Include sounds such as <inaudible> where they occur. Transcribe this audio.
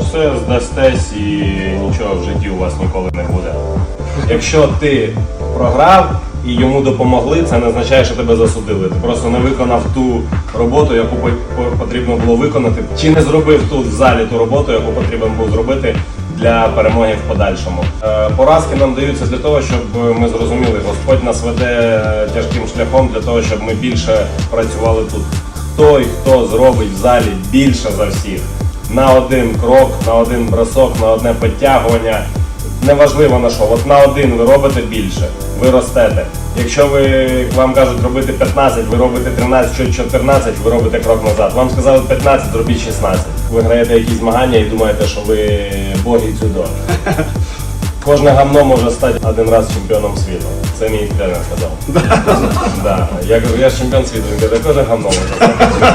Все здастесь і нічого в житті у вас ніколи не буде. Якщо ти програв і йому допомогли, це не означає, що тебе засудили. Ти просто не виконав ту роботу, яку по- по- потрібно було виконати, чи не зробив тут в залі ту роботу, яку потрібно було зробити для перемоги в подальшому. Е, Поразки нам даються для того, щоб ми зрозуміли, Господь нас веде тяжким шляхом для того, щоб ми більше працювали тут. Той, хто зробить в залі більше за всіх на один крок, на один бросок, на одне підтягування. Неважливо на що, от на один ви робите більше, ви ростете. Якщо ви вам кажуть робити 15, ви робите 13 чи 14, ви робите крок назад. Вам сказали 15, зробіть 16. Ви граєте якісь змагання і думаєте, що ви боги дзюдо. Кожне гамно може стати один раз чемпіоном світу. Це мій тренер сказав. <laughs> Да. Я кажу, я ж чемпіон світу. Він каже, кожне гамно може стати чемпіоном